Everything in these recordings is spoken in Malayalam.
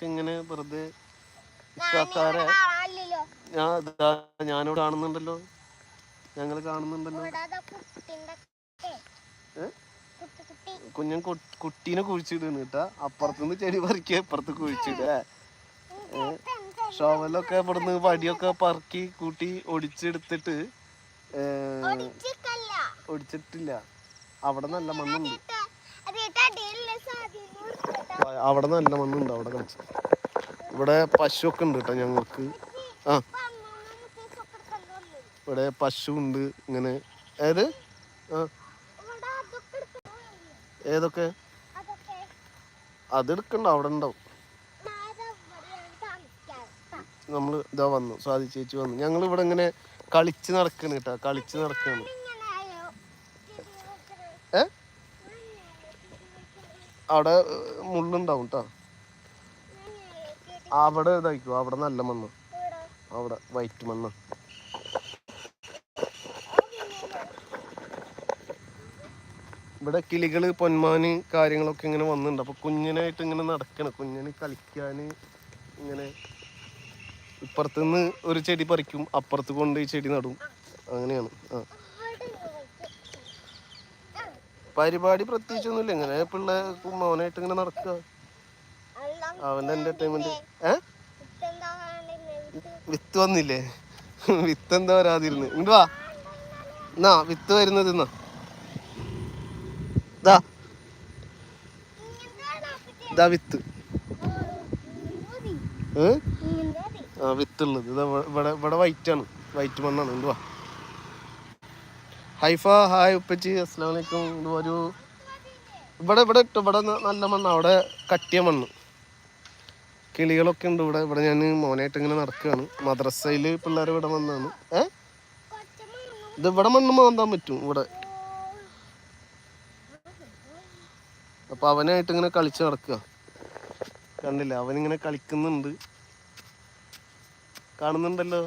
ഞങ്ങളൊക്കെ ഇങ്ങനെ വെറുതെ ഇഷ്ടക്കാരെ ഞാൻ ഞാനിവിടെ കാണുന്നുണ്ടല്ലോ. ഞങ്ങൾ കാണുന്നുണ്ടല്ലോ. കുഞ്ഞൻ കുട്ടീനെ കുഴിച്ചിടുന്നു കേട്ടാ. അപ്പുറത്തുനിന്ന് ചെടി പറിക്കുക ഇപ്പുറത്ത് കുഴിച്ചിടേ ഷോവലൊക്കെ ഇവിടുന്ന് വടിയൊക്കെ പറക്കി കൂട്ടി ഒടിച്ചെടുത്തിട്ട് ഒടിച്ചിട്ടല്ല. അവിടെ നല്ല മണ്ണുണ്ട്. അവിടെ നല്ല മണ്ണുണ്ട് അവിടെ കളിച്ച്. ഇവിടെ പശുവൊക്കെ ഉണ്ട് കേട്ടോ ഞങ്ങൾക്ക്. ആ. ഇവിടെ പശു ഉണ്ട് ഇങ്ങനെ. ഏത്? ആ. ഏതൊക്കെ? അതെടുക്കണ്ട അവിടെ ഉണ്ടാവും. നമ്മൾ ഇതാ വന്നു സ്വാതി ചേച്ചി വന്നു. ഞങ്ങൾ ഇവിടെ ഇങ്ങനെ കളിച്ച് നടക്കണ് കേട്ടോ കളിച്ച് നടക്കാണ് ഇങ്ങനെ ആയോ ഏ അവിടെ മുള്ളുണ്ടാവും കേട്ടോ അവിടെ ഇതായിക്കോ അവിടെ നല്ല മണ്ണ്. അവിടെ വൈറ്റ് മണ്ണ്. ഇവിടെ കിളികൾ പൊന്മാന് കാര്യങ്ങളൊക്കെ ഇങ്ങനെ വന്നിട്ടുണ്ട് അപ്പൊ കുഞ്ഞിനായിട്ട് ഇങ്ങനെ നടക്കണം. കുഞ്ഞിന് കളിക്കാന് ഇങ്ങനെ ഇപ്പുറത്തുനിന്ന് ഒരു ചെടി പറിക്കും. അപ്പുറത്ത് കൊണ്ട് ചെടി നടും. അങ്ങനെയാണ്. ആ. പരിപാടി പ്രത്യേകിച്ചൊന്നുമില്ല. ഇങ്ങനെ പിള്ളേ മോനായിട്ട് ഇങ്ങനെ നടക്കുക. അവന്റെ എന്റർടൈൻമെന്റ് ഏ? വിത്ത് വന്നില്ലേ? വിത്ത് എന്താ വരാതിരുന്ന്. ഇങ്ങോട്ട് വാ. എന്നാ വിത്ത് വരുന്നത് എന്നാ ഇതാ ഇതാ വിത്ത്. ആ വിത്തുള്ളത്. ഇതാ ഇവ- ഇവിടെ ഇവിടെ വൈറ്റ് ആണ്. വൈറ്റ് മണ്ണാണ്. വാ. ഹൈഫ ഹായ് ഉപ്പച്ചി അസ്സാം വലൈക്കും വരൂ ഇവിടെ ഇവിടെ ഇട്ടു. ഇവിടെ നല്ല മണ്ണ്. അവിടെ കട്ടിയ മണ്ണ്. കിളികളൊക്കെ ഉണ്ട് ഇവിടെ. ഇവിടെ ഞാൻ മോനായിട്ട് ഇങ്ങനെ നടക്കുകയാണ് മദ്രസയിൽ പിള്ളേർ ഇവിടെ വന്നാണ്. ഏ? ഇത് ഇവിടെ മണ്ണ് മാന്താൻ പറ്റും ഇവിടെ. അപ്പൊ അവനായിട്ട് ഇങ്ങനെ കളിച്ച് നടക്കുക. കണ്ടില്ല? അവനിങ്ങനെ കളിക്കുന്നുണ്ട്. കാണുന്നുണ്ടല്ലോ?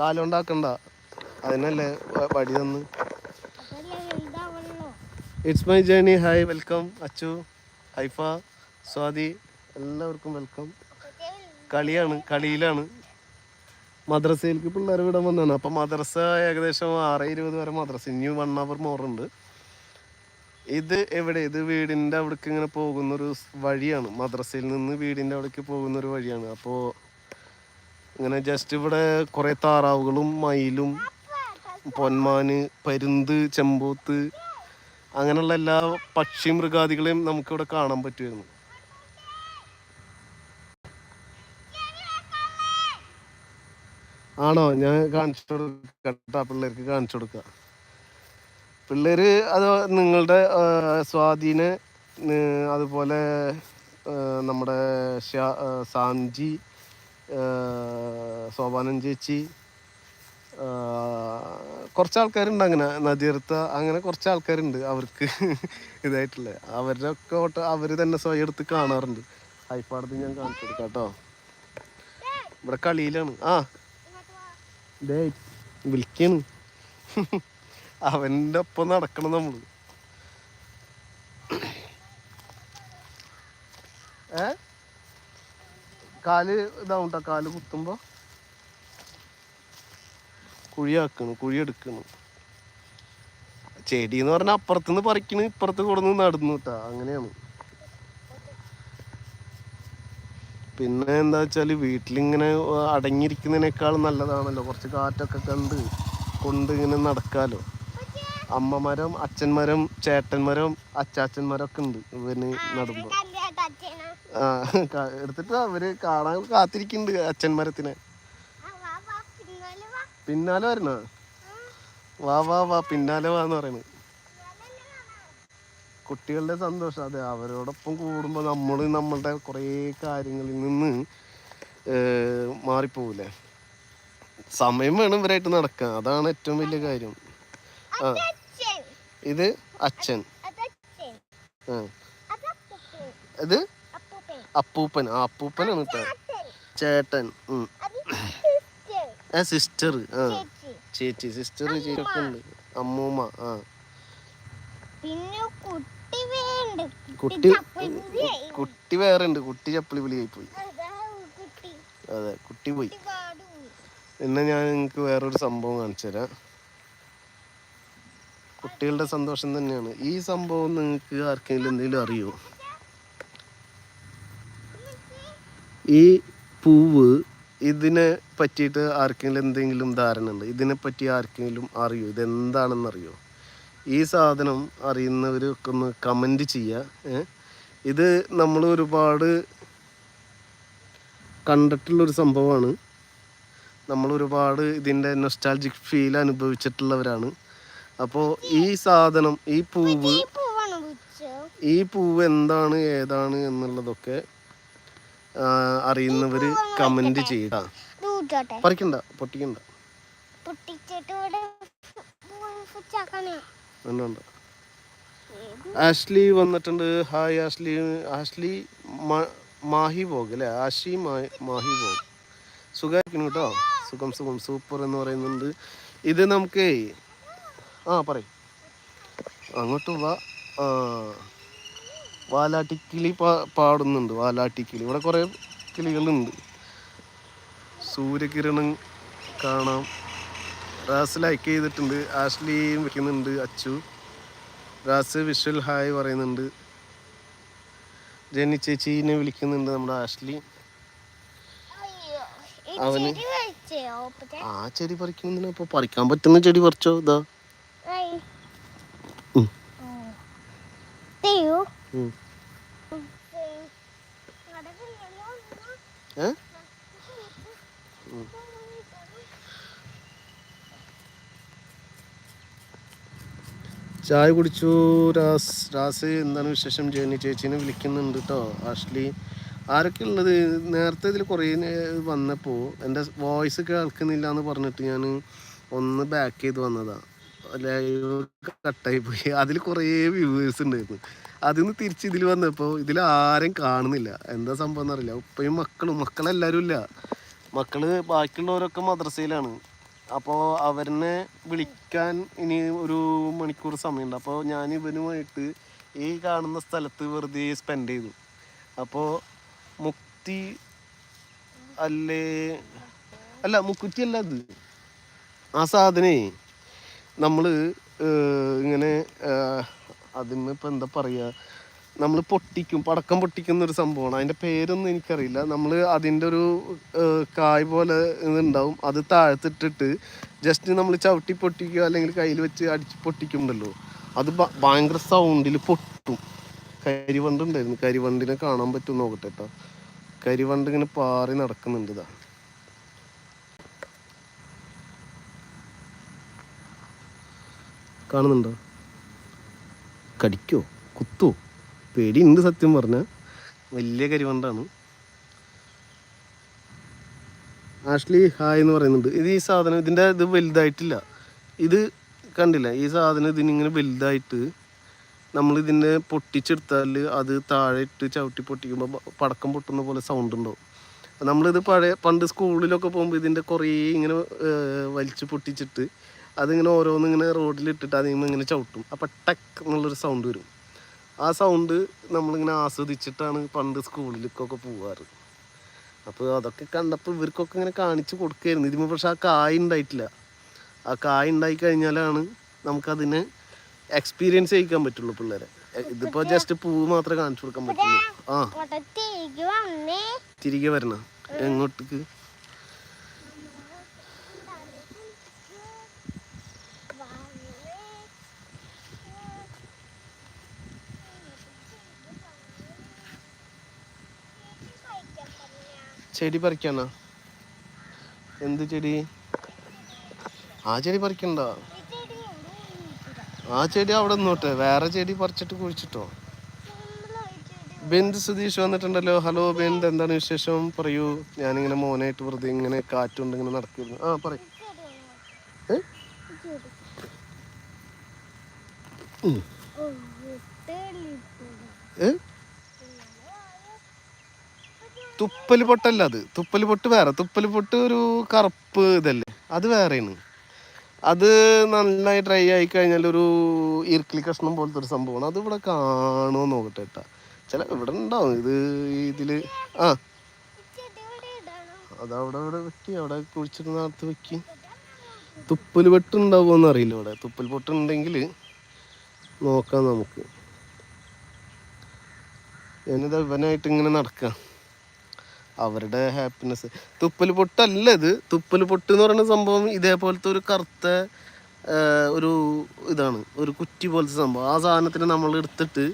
കാലുണ്ടാക്കണ്ട അതിനല്ലേ പടി വടി തന്ന്? It's my journey hi welcome Achu Haifa Swathi എല്ലാവർക്കും വെൽക്കം കളിയാണ് കളിയിലാണ്. മദ്രസയിലേക്ക് പിള്ളേർ വിടാൻ വന്നതാണ്. അപ്പം മദ്രസ ഏകദേശം ആറ് ഇരുപത് വരെ മദ്രസ. ഇനി വൺ അവർ മോറുണ്ട് ഇത് എവിടെ? ഇത് വീടിന്റെ അവിടേക്ക് ഇങ്ങനെ പോകുന്നൊരു വഴിയാണ്. മദ്രസയിൽ നിന്ന് വീടിന്റെ അവിടേക്ക് പോകുന്നൊരു വഴിയാണ്. അപ്പോൾ ഇങ്ങനെ ജസ്റ്റ് ഇവിടെ കുറേ താറാവുകളും മയിലും പൊന്മാന് പരുന്ത് ചെമ്പോത്ത് അങ്ങനെയുള്ള എല്ലാ പക്ഷി മൃഗാദികളെയും നമുക്കിവിടെ കാണാൻ പറ്റുമായിരുന്നു ആണോ? ഞാൻ കാണിച്ചു കൊടുക്കട്ടാ പിള്ളേർക്ക് കാണിച്ചു കൊടുക്ക. പിള്ളേര് അത് നിങ്ങളുടെ സ്വാധീന അതുപോലെ നമ്മുടെ സാംജി സോപാനം ചേച്ചി കുറച്ച് ആൾക്കാരുണ്ട് അങ്ങനെ നദീർത്ത അങ്ങനെ കുറച്ച് ആൾക്കാരുണ്ട് അവർക്ക് ഇതായിട്ടുള്ള. അവരുടെ ഒക്കെ ഓട്ട അവർ തന്നെ സ്വയം എടുത്ത് കാണാറുണ്ട്. ഹൈപ്പാടത്ത് ഞാൻ കാണിച്ചു കൊടുക്കാം കേട്ടോ. ഇവിടെ കളിയിലാണ്. ആ. ദേ വിളിക്കാണ്. അവന്റെ ഒപ്പം നടക്കണം നമ്മൾ ഏ? കാൽ ഇതാവും കേട്ടോ കാൽ കുത്തുമ്പോ? കുഴിയാക്കണ് കുഴി എടുക്കണ് ചെടി എന്ന് പറഞ്ഞാൽ അപ്പുറത്തുനിന്ന് പറിക്കണ് ഇപ്പുറത്ത് കൊടുന്ന് നടന്നു കേട്ടാ അങ്ങനെയാണ്. പിന്നെ എന്താ വെച്ചാൽ വീട്ടിലിങ്ങനെ അടങ്ങിയിരിക്കുന്നതിനേക്കാൾ നല്ലതാണല്ലോ കുറച്ച് കാറ്റൊക്കെ കണ്ട് കൊണ്ട് ഇങ്ങനെ നടക്കാലോ. അമ്മമരം അച്ഛന്മരം ചേട്ടന്മരം അച്ചാച്ചന്മാരം ഒക്കെ ഉണ്ട് ഇവന് നടുമ്പോ. ആ എടുത്തിട്ട് അവർ കാണാൻ കാത്തിരിക്കുന്നുണ്ട് അച്ഛന്മരത്തിനെ. പിന്നാലെ വരണ? വാ വാ വാ പിന്നാലെ വാന്ന് പറയുന്നത് കുട്ടികളുടെ സന്തോഷം അതെ അവരോടൊപ്പം കൂടുമ്പോൾ നമ്മൾ നമ്മളുടെ കുറേ കാര്യങ്ങളിൽ നിന്ന് ഏർ, മാറിപ്പോകൂലേ സമയം വേണം ഇവരായിട്ട് നടക്കാൻ. അതാണ് ഏറ്റവും വലിയ കാര്യം. ആ. ഇത് അച്ഛൻ. ആ. ഇത് അപ്പൂപ്പൻ. ആ അപ്പൂപ്പനാണ് കേട്ടോ ചേട്ടൻ. ആ സിസ്റ്റർ ആ. ചേച്ചി. സിസ്റ്റർ ചേച്ചി ഉണ്ട് അമ്മൂമ്മ ആ. പിന്നെ കുട്ടി വേണ്ട കുട്ടി കുട്ടി വേറെ ഉണ്ട് കുട്ടി ചപ്പിളി പുലിയായി പോയി അതാ കുട്ടി പോയി. എന്നെ ഞാൻ നിങ്ങൾക്ക് വേറൊരു സംഭവം കാണിച്ചു തരാം. കുട്ടികളുടെ സന്തോഷം തന്നെയാണ്. ഈ സംഭവം നിങ്ങൾക്ക് ആർക്കെങ്കിലും എന്തെങ്കിലും അറിയോ? ഈ പൂവ് ഇതിനെ പറ്റിയിട്ട് ആർക്കെങ്കിലും എന്തെങ്കിലും ധാരണ ഉണ്ട് ഇതിനെ പറ്റി ആർക്കെങ്കിലും അറിയോ? ഇതെന്താണെന്ന് അറിയോ ഈ സാധനം അറിയുന്നവരൊക്കെ ഒന്ന് കമന്റ് ചെയ്യുക? ഇത് നമ്മൾ ഒരുപാട് കണ്ടിട്ടുള്ളൊരു സംഭവമാണ്. നമ്മൾ ഒരുപാട് ഇതിന്റെ നൊസ്റ്റാൾജിക് ഫീൽ അനുഭവിച്ചിട്ടുള്ളവരാണ്. അപ്പോൾ ഈ സാധനം ഈ പൂവ് ഈ പൂവ് എന്താണ് ഏതാണ് എന്നുള്ളതൊക്കെ ആ, അറിയുന്നവര് കമന്റ് പൂച്ചോട്ടെ പറിക്കണ്ട പൊട്ടിക്കണ്ട. വേണ്ട ആഷ്ലി വന്നിട്ടുണ്ട്. Hi Ashley. ആഷ്ലി മാഹി ബോഗ് അല്ലേ? ആഷി മാഹി ബോഗ് സുഖമായിരിക്കുന്നു കേട്ടോ? സുഖം സുഖം. സൂപ്പർ എന്ന് പറയുന്നുണ്ട്. ഇത് നമുക്ക് ആ പറയും. അങ്ങോട്ട് വാ. ആ വാലാട്ടിക്കിളി പാ പാടുന്നുണ്ട് വാലാട്ടിക്കിളി ഇവിടെ കുറേ കിളികളുണ്ട്. സൂര്യകിരണം കാണാം. റാസ് ലൈക്ക് ചെയ്തിട്ടുണ്ട്. ആഷ്ലിയും വെക്കുന്നുണ്ട് അച്ചു. റാസ് വിഷ്വൽ ഹായ് പറയുന്നുണ്ട്. ജെന്നി ചേച്ചീനെ വിളിക്കുന്നുണ്ട് നമ്മുടെ ആഷ്ലി. അവന് ആ ചെടി പറിക്കുന്നില്ല അപ്പൊ പറിക്കാൻ പറ്റുന്ന ചെടി പറിച്ചോ ഇതാ ചായ കുടിച്ചു. രാസ് രാസ് എന്താണ് വിശേഷം? ജേണി ചേച്ചീനെ വിളിക്കുന്നുണ്ട് കേട്ടോ ആഷ്ലി ആരൊക്കെ ഉള്ളത്? നേരത്തെ ഇതിൽ കുറേ വന്നപ്പോൾ എന്റെ വോയിസ് കേൾക്കുന്നില്ല എന്ന് പറഞ്ഞിട്ട് ഞാൻ ഒന്ന് ബാക്ക് ചെയ്ത് വന്നതാണ് ലൈവ് കട്ടായി പോയി. അതിൽ കുറേ വ്യൂവേഴ്സ് ഉണ്ടായിരുന്നു. അതിൽ നിന്ന് തിരിച്ച് ഇതിൽ വന്നപ്പോൾ ഇതിൽ ആരും കാണുന്നില്ല. എന്താ സംഭവം എന്നറിയില്ല. ഉപ്പയും മക്കളും മക്കളെല്ലാവരും ഇല്ല. മക്കൾ ബാക്കിയുള്ളവരൊക്കെ മദ്രസയിലാണ്. അപ്പോൾ അവരെന്നെ വിളിക്കാൻ ഇനി ഒരു മണിക്കൂർ സമയമുണ്ട്. അപ്പോൾ ഞാൻ ഇവനുമായിട്ട് ഈ കാണുന്ന സ്ഥലത്ത് വെറുതെ സ്പെൻഡ് ചെയ്തു. അപ്പോൾ മുക്തി അല്ലേ? അല്ല മുക്കുറ്റി അല്ല അത് ആ സാധനേ നമ്മൾ ഇങ്ങനെ അതിന് ഇപ്പം എന്താ പറയുക നമ്മൾ പൊട്ടിക്കും പടക്കം പൊട്ടിക്കുന്ന ഒരു സംഭവമാണ് അതിന്റെ പേരൊന്നും എനിക്കറിയില്ല. നമ്മൾ അതിന്റെ ഒരു കായ് പോലെ ഇതുണ്ടാവും. അത് താഴ്ത്തിട്ടിട്ട് ജസ്റ്റ് നമ്മൾ ചവിട്ടി പൊട്ടിക്കുക അല്ലെങ്കിൽ കയ്യിൽ വെച്ച് അടിച്ച് പൊട്ടിക്കുന്നുണ്ടല്ലോ അത് ഭയങ്കര സൗണ്ടിൽ പൊട്ടും. കരിവണ്ട് ഉണ്ടായിരുന്നു. കരിവണ്ടിനെ കാണാൻ പറ്റും നോക്കട്ടെ കേട്ടോ കരിവണ്ട് ഇങ്ങനെ പാറി നടക്കുന്നുണ്ട് ഇതാ. കാണുന്നുണ്ടോ? കടിക്കോ? കുത്തോ? പേടിയുണ്ട് സത്യം പറഞ്ഞ. വലിയ കരിവണ്ടാണ് ആഷ്ലി ഹായ് എന്ന് പറയുന്നുണ്ട്. ഇത് ഈ സാധനം ഇതിന്റെ ഇത് വലുതായിട്ടില്ല. ഇത് കണ്ടില്ല? ഈ സാധനം ഇതിനിങ്ങനെ വലുതായിട്ട് നമ്മൾ ഇതിനെ പൊട്ടിച്ചെടുത്താൽ അത് താഴെ ഇട്ട് ചവിട്ടി പൊട്ടിക്കുമ്പോൾ പടക്കം പൊട്ടുന്ന പോലെ സൗണ്ട് ഉണ്ടാവും. നമ്മളിത് പഴയ പണ്ട് സ്കൂളിലൊക്കെ പോകുമ്പോൾ ഇതിന്റെ കുറേ ഇങ്ങനെ വലിച്ച് പൊട്ടിച്ചിട്ട് അതിങ്ങനെ ഓരോന്ന് ഇങ്ങനെ റോഡിലിട്ടിട്ട് അതിങ്ങനെ ഇങ്ങനെ ചവിട്ടും. അപ്പം ടെക് എന്നുള്ളൊരു സൗണ്ട് വരും. ആ സൗണ്ട് നമ്മളിങ്ങനെ ആസ്വദിച്ചിട്ടാണ് പണ്ട് സ്കൂളിലേക്കൊക്കെ പോവാറ്. അപ്പോൾ അതൊക്കെ കണ്ടപ്പോൾ ഇവർക്കൊക്കെ ഇങ്ങനെ കാണിച്ചു കൊടുക്കുകയായിരുന്നു ഇതിന് പക്ഷെ ആ കായ ഉണ്ടായിട്ടില്ല ആ കായ ഉണ്ടായി കഴിഞ്ഞാലാണ് നമുക്കതിനെ എക്സ്പീരിയൻസ് ചെയ്യിക്കാൻ പറ്റുള്ളൂ പിള്ളേരെ. ഇതിപ്പോൾ ഇതിപ്പോ ജസ്റ്റ് പൂവ് മാത്രമേ കാണിച്ചു കൊടുക്കാൻ പറ്റുള്ളൂ. ആ. തിരികെ വരണം. എങ്ങോട്ടേക്ക്? ചെടി പറിക്കാനാ? എന്ത് ചെടി? ആ ചെടി പറിക്കണ്ട. ആ ചെടി അവിടെ നിന്നോട്ടെ. വേറെ ചെടി പറിച്ചിട്ട് കുഴിച്ചിട്ടോ? ബിന്ദ് സുധീഷ് വന്നിട്ടുണ്ടല്ലോ. ഹലോ ബിന്ദ് എന്താണ് വിശേഷം? പറയൂ. ഞാനിങ്ങനെ മോനായിട്ട് വെറുതെ ഇങ്ങനെ കാറ്റുണ്ട് ഇങ്ങനെ നടക്കുന്നു ആ പറ ഏ? തുപ്പൽ പൊട്ടല്ല അത്. തുപ്പൽ പൊട്ട് വേറെ. തുപ്പൽ പൊട്ട് ഒരു കറുപ്പ് ഇതല്ലേ. അത് വേറെയാണ്. അത് നന്നായി ഡ്രൈ ആയി കഴിഞ്ഞാൽ ഒരു ഇർക്കിലി കഷ്ണം പോലത്തെ ഒരു സംഭവമാണ്. അത് ഇവിടെ കാണുമോ നോക്കട്ടെ കേട്ടാ ചില ഇവിടെ ഉണ്ടാവും. ഇത് ഇതിൽ ആ. അതവിടെ ഇവിടെ വെട്ടി അവിടെ കുഴിച്ചിട്ട് നടത്ത് വെക്കി. തുപ്പൽ പൊട്ടുണ്ടാവുമോ അറിയില്ല ഇവിടെ. തുപ്പൽ പൊട്ടുണ്ടെങ്കിൽ നോക്കാം നമുക്ക്. ഞാനിത് ഇവനായിട്ട് ഇങ്ങനെ നടക്കാം. അവരുടെ ഹാപ്പിനെസ് തുപ്പൽ പൊട്ടല്ല ഇത്. തുപ്പൽ പൊട്ട് എന്ന് പറയുന്ന സംഭവം ഇതേപോലത്തെ ഒരു കറുത്ത ഒരു ഇതാണ്. ഒരു കുറ്റി പോലത്തെ സംഭവം. ആ സാധനത്തിന് നമ്മൾ എടുത്തിട്ട്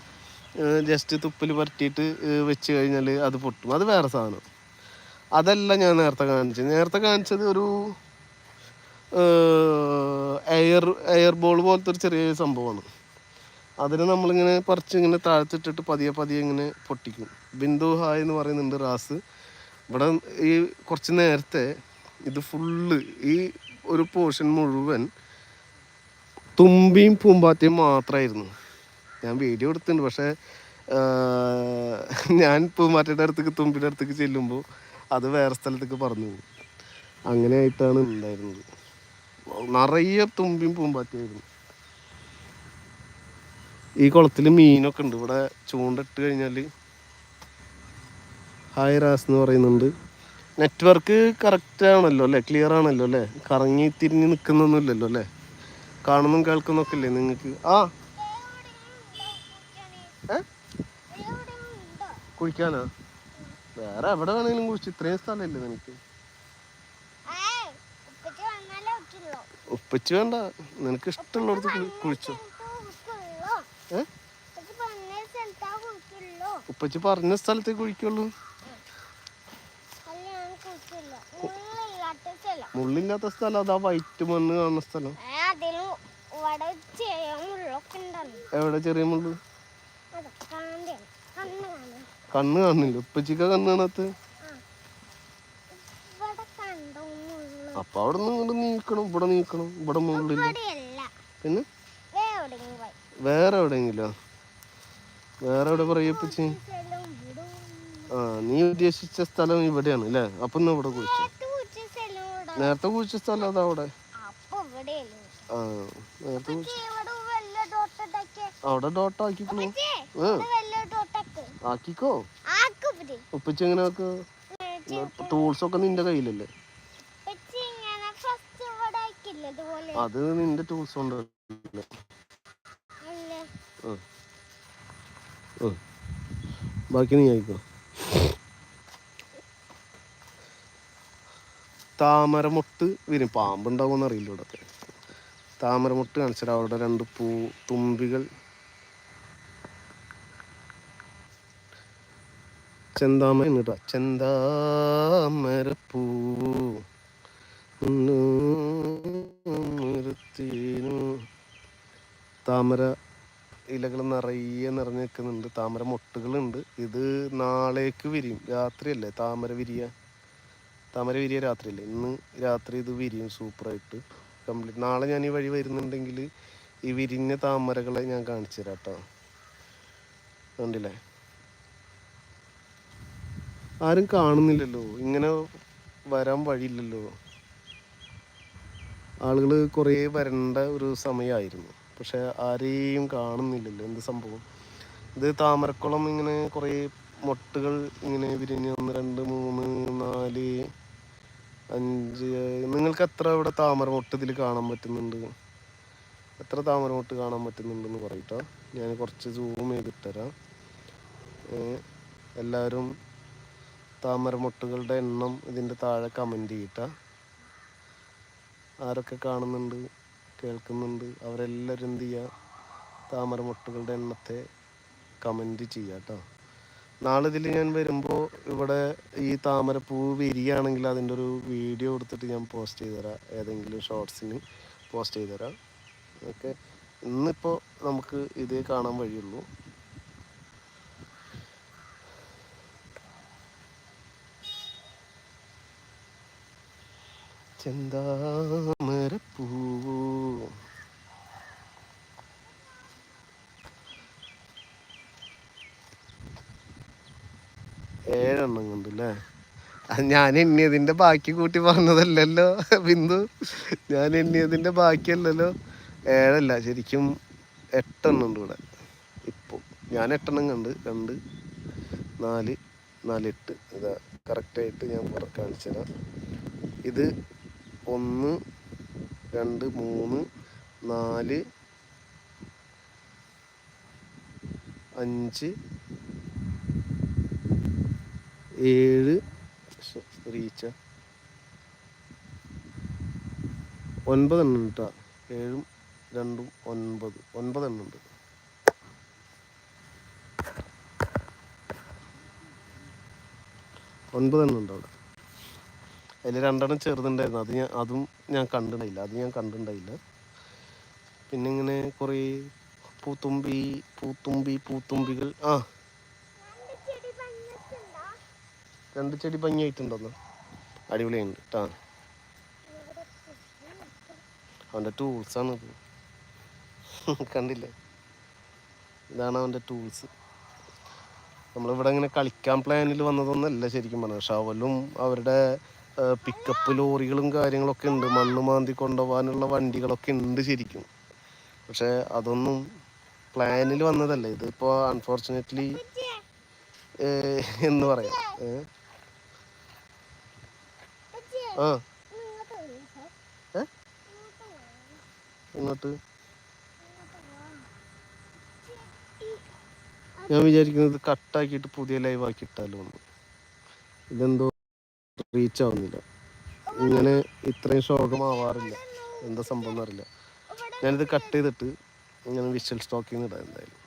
ജസ്റ്റ് തുപ്പൽ പരട്ടിയിട്ട് വെച്ച് കഴിഞ്ഞാൽ അത് പൊട്ടും. അത് വേറെ സാധനം. അതല്ല ഞാൻ നേരത്തെ കാണിച്ചത്. നേരത്തെ കാണിച്ചത് ഒരു എയർ എയർ ബോൾ പോലത്തെ ഒരു ചെറിയ സംഭവമാണ്. അതിനെ നമ്മളിങ്ങനെ പറിച്ച് ഇങ്ങനെ താഴ്ത്തിട്ടിട്ട് പതിയെ പതിയെ ഇങ്ങനെ പൊട്ടിക്കും. ബിന്ദു ഹായ് എന്ന് പറയുന്നുണ്ട് റാസ്. ഇവിടെ ഈ കുറച്ച് നേരത്തെ ഇത് ഫുള്ള് ഈ ഒരു പോർഷൻ മുഴുവൻ തുമ്പിയും പൂമ്പാറ്റയും മാത്രമായിരുന്നു ഞാൻ വീഡിയോ എടുത്തിട്ടുണ്ട്. പക്ഷേ ഞാൻ പൂമ്പാറ്റയുടെ അടുത്തേക്ക് തുമ്പിയുടെ അടുത്തേക്ക് ചെല്ലുമ്പോൾ അത് വേറെ സ്ഥലത്തേക്ക് പറഞ്ഞു അങ്ങനെ ആയിട്ടാണ് ഉണ്ടായിരുന്നത്. നിറയെ തുമ്പിയും പൂമ്പാറ്റയായിരുന്നു ഈ കുളത്തിൽ മീനൊക്കെ ഉണ്ട്. ഇവിടെ ചൂണ്ടിട്ട് കഴിഞ്ഞാൽ ഹായ് റാസ് എന്ന് പറയുന്നുണ്ട്. നെറ്റ്വർക്ക് കറക്റ്റ് ആണല്ലോ അല്ലേ? ക്ലിയർ ആണല്ലോ അല്ലേ? കറങ്ങി തിരിഞ്ഞ് നിൽക്കുന്നൊന്നുമില്ലല്ലോ അല്ലേ? കാണുന്നും കേൾക്കുന്നൊക്കെ ഇല്ലേ നിങ്ങൾക്ക്? ആ. കുഴിക്കാനാ വേറെ എവിടെ വേണമെങ്കിലും കുഴിച്ച് ഇത്രയും സ്ഥലമില്ലേ നിനക്ക്? ഉപ്പച്ച് വേണ്ട. നിനക്ക് ഇഷ്ടമുള്ളടത്ത് കുഴി- കുഴിച്ചോ ഏ? ഉപ്പച്ച് പറഞ്ഞ സ്ഥലത്തേക്ക് കുഴിക്കുള്ളൂ മുള്ളില്ലാത്ത സ്ഥലം അതാ വൈറ്റ് മണ്ണ് കാണുന്ന സ്ഥലം. എവിടെ ചെറിയ മുള്ളു? കണ്ണ് കാണില്ല ഉപ്പച്ചിക്ക കണ്ണ് കാണാത്ത അപ്പൊ അവിടെ നിന്ന് ഇങ്ങോട്ട് നീക്കണം ഇവിടെ നീക്കണം ഇവിടെ മുള്ളില്ല. പിന്നെ? വേറെ എവിടെയെങ്കിലോ വേറെ എവിടെ പറയപ്പച്ചി ആ നീ ഉദ്ദേശിച്ച സ്ഥലം ഇവിടെയാണ് അല്ലേ? അപ്പൊ ഇന്ന് ഇവിടെ കുറിച്ച നേരത്തെ കുഴിച്ച സ്ഥലം അതാ അവിടെ. ആ നേരത്തെ അവിടെ ആക്കിക്കോ. ഉപ്പച്ചി എങ്ങനെ ആക്കോ? ടൂൾസ് ഒക്കെ നിന്റെ കയ്യിലല്ലേ? അത് നിന്റെ ടൂൾസ് ഉണ്ട്. ബാക്കി നീ ആയിക്കോ. താമരമുട്ട് വരും. പാമ്പുണ്ടാവുമെന്ന് അറിയില്ല ഇവിടെ താമരമുട്ട് കാണിച്ചിട്ട് അവിടെ രണ്ട് പൂ തുമ്പികൾ. ചെന്താമര കേട്ടോ ചെന്താമരപ്പൂ. താമര ഇലകൾ നിറയെ നിറഞ്ഞു നിൽക്കുന്നുണ്ട്. താമര മൊട്ടുകളുണ്ട്. ഇത് നാളേക്ക് വിരിയും. രാത്രിയല്ലേ താമര വിരിയ? താമര വിരിയ രാത്രിയല്ലേ? ഇന്ന് രാത്രി ഇത് വിരിയും സൂപ്പറായിട്ട്. കംപ്ലീറ്റ് നാളെ ഞാൻ ഈ വഴി വരുന്നുണ്ടെങ്കിൽ ഈ വിരിഞ്ഞ താമരകളെ ഞാൻ കാണിച്ചു തരാം കേട്ടോ. കണ്ടില്ലേ? ആരും കാണുന്നില്ലല്ലോ. ഇങ്ങനെ വരാൻ വഴിയില്ലല്ലോ. ആളുകൾ കുറേ വരേണ്ട ഒരു സമയമായിരുന്നു. പക്ഷെ ആരെയും കാണുന്നില്ലല്ലോ. എന്ത് സംഭവം? ഇത് താമരക്കുളം ഇങ്ങനെ കുറേ മൊട്ടുകൾ ഇങ്ങനെ വിരിഞ്ഞ് ഒന്ന് രണ്ട് മൂന്ന് നാല് അഞ്ച് നിങ്ങൾക്ക് എത്ര ഇവിടെ താമര മൊട്ട് ഇതിൽ കാണാൻ പറ്റുന്നുണ്ട്? എത്ര താമര മൊട്ട് കാണാൻ പറ്റുന്നുണ്ടെന്ന് പറയട്ടോ. ഞാൻ കുറച്ച് സൂം ചെയ്തിട്ടരാം. എല്ലാവരും താമര മൊട്ടുകളുടെ എണ്ണം ഇതിന്റെ താഴെ കമന്റ് ചെയ്യട്ടാ. ആരൊക്കെ കാണുന്നുണ്ട്? കേൾക്കുന്നുണ്ട്? അവരെല്ലാവരും എന്ത് ചെയ്യുക താമരമുട്ടുകളുടെ എണ്ണത്തെ കമന്റ് ചെയ്യാട്ടോ. കേട്ടോ നാളെ ഇതിൽ ഞാൻ വരുമ്പോൾ ഇവിടെ ഈ താമരപ്പൂ വിരിയാണെങ്കിൽ അതിന്റെ ഒരു വീഡിയോ എടുത്തിട്ട് ഞാൻ പോസ്റ്റ് ചെയ്ത് തരാം ഏതെങ്കിലും ഷോർട്സിന് പോസ്റ്റ് ചെയ്ത് തരാം ഓക്കെ. ഇന്നിപ്പോൾ നമുക്ക് ഇത് കാണാൻ വഴിയുള്ളൂ. ചെന്താമരപ്പൂ ഏഴെണ്ണം കണ്ടല്ലേ ഞാൻ എണ്ണിയതിന്റെ ബാക്കി കൂട്ടി പറഞ്ഞതല്ലല്ലോ ബിന്ദു. ഞാൻ എണ്ണിയതിന്റെ ബാക്കിയല്ലല്ലോ. ഏഴല്ല ശരിക്കും എട്ടെണ്ണം ഉണ്ട് ഇവിടെ. ഇപ്പോൾ ഞാൻ എട്ടെണ്ണം കണ്ട് രണ്ട് നാല് നാല് എട്ട്. ഇതാ കറക്റ്റായിട്ട് ഞാൻ കാണിച്ചു തരാം. ഇത് ഒന്ന് രണ്ട് മൂന്ന് നാല് അഞ്ച് ഏഴ് റീച്ച. ഒൻപതെണ്ണം കേട്ടോ ഏഴും രണ്ടും ഒൻപത്. ഒൻപതെണ്ണം ഉണ്ട് ഒൻപതെണ്ണം ഉണ്ട് അവിടെ. അതിൽ രണ്ടെണ്ണം ചെറുതുണ്ടായിരുന്നു. അത് ഞാൻ അതും ഞാൻ കണ്ടിട്ടുണ്ടായില്ല അത് ഞാൻ കണ്ടിട്ടുണ്ടായില്ല പിന്നെ ഇങ്ങനെ കുറേ പൂത്തുമ്പി പൂത്തുമ്പി പൂത്തുമ്പികൾ ആ ചെടി പഞ്ഞിട്ടുണ്ടോ രണ്ട് ചെടി ഭംഗിയായിട്ടുണ്ടെന്ന്. അടിപൊളിയുണ്ട് കേട്ടാ അവന്റെ ടൂൾസാണ് ഇത്. കണ്ടില്ലേ? ഇതാണ് അവന്റെ ടൂൾസ് നമ്മളിവിടെ ഇങ്ങനെ കളിക്കാൻ പ്ലാനിൽ വന്നതൊന്നല്ല ശരിക്കും പറഞ്ഞത്. ഷവലും അവരുടെ പിക്കപ്പ് ലോറികളും കാര്യങ്ങളൊക്കെ ഉണ്ട്. മണ്ണ് മാന്തി കൊണ്ടുപോകാനുള്ള വണ്ടികളൊക്കെ ഉണ്ട് ശരിക്കും. പക്ഷെ അതൊന്നും പ്ലാനിൽ വന്നതല്ല. ഇതിപ്പോൾ അൺഫോർച്ചുനേറ്റ്ലി എന്ന് പറയാം? ആ. ഇങ്ങോട്ട്. ഞാൻ വിചാരിക്കുന്നത് കട്ടാക്കിയിട്ട് പുതിയ ലൈവ് ആക്കി ഇട്ടാലോ ഇതെന്തോ റീച്ച് ആവുന്നില്ല. ഇങ്ങനെ ഇത്രയും ശോകമാവാറില്ല. എന്താ സംഭവം എന്നറിയില്ല ഞാനിത് കട്ട് ചെയ്തിട്ട് ഇങ്ങനെ വിഷ്വൽ സ്റ്റോക്കിങ് ഇടാം എന്തായാലും.